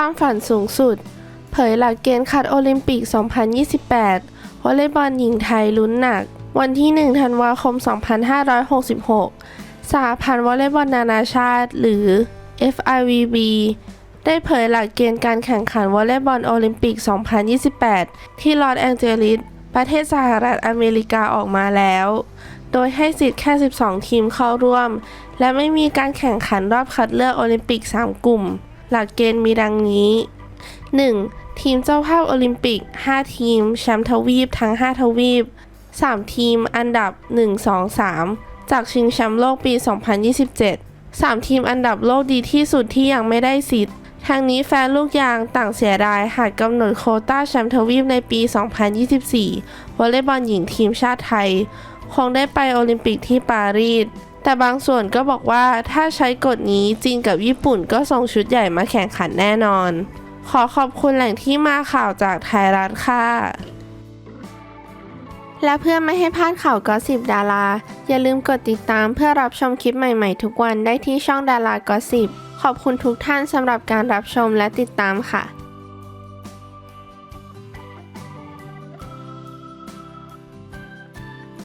ความฝันสูงสุด เผยหลักเกณฑ์คัดโอลิมปิก 2028 วอลเลย์บอลหญิงไทยลุ้นหนัก วันที่ 1 ธันวาคม 2566 สหพันธ์วอลเลย์บอลนานาชาติ หรือ FIVB ได้เผยหลักเกณฑ์การแข่งขันวอลเลย์บอลโอลิมปิก 2028 ที่ลอสแองเจลิส ประเทศสหรัฐอเมริกาออกมาแล้ว โดยให้สิทธิ์แค่ 12 ทีมเข้าร่วม และไม่มีการแข่งขันรอบคัดเลือกโอลิมปิก 3 กลุ่ม หลักเกณฑ์มีดังนี้ 1. ทีมเจ้าภาพโอลิมปิก 5 ทีม แชมป์ทวีปทั้ง 5 ทวีป 3 ทีมอันดับ 1 2 3 จากชิงแชมป์โลกปี 2027 3 ทีมอันดับโลกดีที่สุดที่ยังไม่ได้สิทธิ์ทางนี้แฟนลูกยางต่างเสียดายหากกำหนดโคต้าแชมป์ทวีปในปี 2024 วอลเลย์บอลหญิงทีมชาติไทย คงได้ไปโอลิมปิกที่ปารีส แต่บางส่วนก็บอกว่าถ้าใช้กฎนี้จีนกับญี่ปุ่นก็ส่งชุดใหญ่มาแข่งขันแน่นอน ขอขอบคุณแหล่งที่มาข่าวจากไทยรัฐค่ะ และเพื่อไม่ให้พลาดข่าวกอสิบดารา อย่าลืมกดติดตามเพื่อรับชมคลิปใหม่ๆ ทุกวันได้ที่ช่องดารากอสิบขอบคุณทุกท่านสำหรับการรับชมและติดตามค่ะ